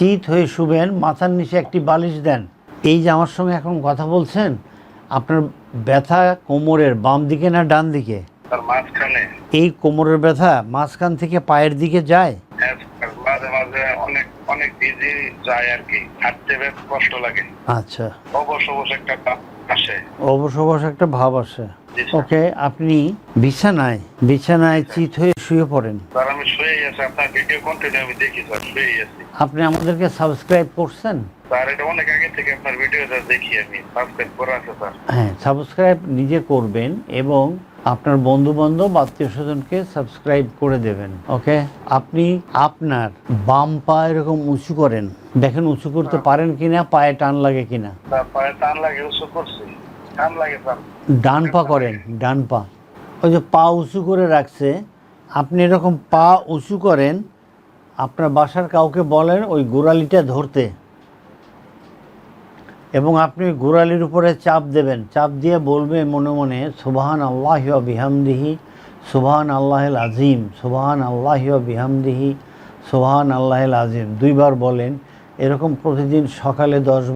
চিত হয়ে শুবেন মাথার নিচে একটি বালিশ দেন। এই যে আমার সঙ্গে এখন কথা বলছেন আপনার ব্যথা কোমরের বাম দিকে না ডান দিকে? এই কোমরের ব্যথা মাঝখান থেকে পায়ের দিকে যায়? হ্যাঁ, স্যার, মাঝে মাঝে অনেক অনেক বিজি যায় আর কি। হাঁটতে বেশ কষ্ট লাগে। আচ্ছা। অবশ্য অবশ্য একটা আসে। অবশ্য অবশ্য একটা ভাব আসে। ওকে আপনি বিছানায় বিছানায় চিত হয়ে শুয়ে পড়েন। স্যার আমি শুয়েই আছি আপনার ভিডিও কন্টিনিউ আমি দেখি স্যার শুয়েই আছি। আপনি আমাদেরকে সাবস্ক্রাইব করছেন? স্যার এটা অনেক আগে থেকে আপনার ভিডিওটা দেখি আমি সাবস্ক্রাইব করা আছে স্যার। হ্যাঁ সাবস্ক্রাইব নিজে করবেন এবং আপনার বন্ধু বান্ধব আত্মীয় স্বজনকে সাবস্ক্রাইব করে দেবেন ওকে? আপনি আপনার বাম পা এরকম উঁচু করেন দেখেন উঁচু করতে পারেন কিনা পায়ে টান লাগে কিনা? পায়ে টান লাগে উঁচু করছি। ডান পা করেন ডান পা ওই যে পা উঁচু করে রাখছে, আপনি এরকম পা উঁচু করেন, আপনার বাসার কাউকে বলেন ওই গোড়ালিটা ধরতে। এবং আপনি গোড়ালির উপরে চাপ দেবেন, চাপ দিয়ে বলবে মনে মনে সুবাহান আল্লাহ বিহামদিহি সুবাহান আল্লাহ আজিম সুবাহান আল্লাহ বিহামদিহি সুবাহান আল্লাহ আজিম দুইবার বলেন, এরকম প্রতিদিন সকালে দশ